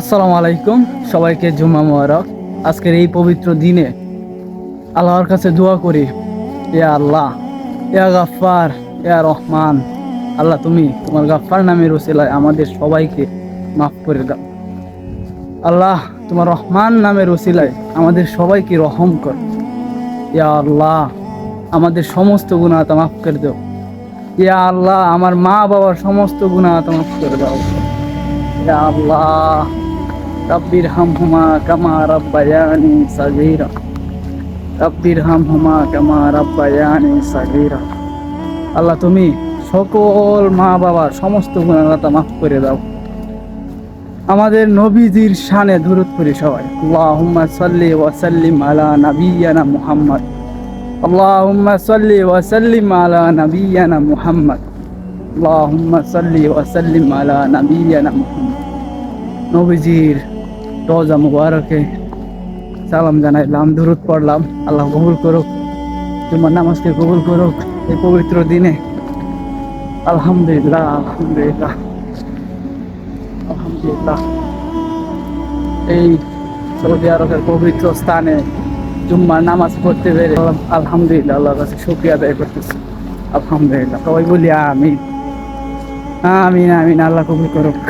আসসালামু আলাইকুম, সবাইকে জুম্মা মোবারক। আজকের এই পবিত্র দিনে আল্লাহর কাছে দোয়া করি ইয়া আল্লাহ ইয়া গাফফার ইয়া রহমান, আল্লাহ তুমি তোমার গাফফার নামের ওসিলায় আমাদের সবাইকে মাফ করে দাও। আল্লাহ তোমার রহমান নামের ওসিলায় আমাদের সবাইকে রহম কর। ইয়া আল্লাহ, আমাদের সমস্ত গুণাতা মাফ করে দাও। ইয়া আল্লাহ, আমার মা বাবার সমস্ত গুণাতা মাফ করে দাও। ইয়া আল্লাহ রব্বির হামহুমা কামা রব্বায়ানি সাগীরা। রব্বির হামহুমা কামা রব্বায়ানি সাগীরা। আল্লাহ, তুমি সকল মা বাবার সমস্ত গুণাতা মাফ করে দাও। আমাদের নবীজির শানে দূরত করি সবাই। আল্লাহুম্মা সাল্লি ওয়া সাল্লিম আলা নাবিয়্যানা মুহাম্মদ। আল্লাহুম্মা সাল্লি ওয়া সাল্লিম আলা নাবিয়্যানা মুহাম্মদ। আল্লাহুম্মা সাল্লি ওয়া সাল্লিম আলা নাবিয়্যানা মুহাম্মদ। নবীজির রোজা মুবারকে। সালাম জানাইলাম দূরত পড়লাম। আল্লাহ কবুল করুক। তোমার নামাজকে কবুল করুক এই পবিত্র দিনে। আলহামদুলিল্লাহ আলহামদুলিল্লাহ আলহামদুলিল্লাহ। এই সৌদি আরবের পবিত্র স্থানে জুম্মার নামাজ পড়তে পেরে আলহামদুলিল্লাহ, আল্লাহর কাছে শুক্রিয়া আদায় করতেছি। আলহামদুলিল্লাহ, সবাই বলি আমিন। আমিন আমিন, আল্লাহ কবুল করুক।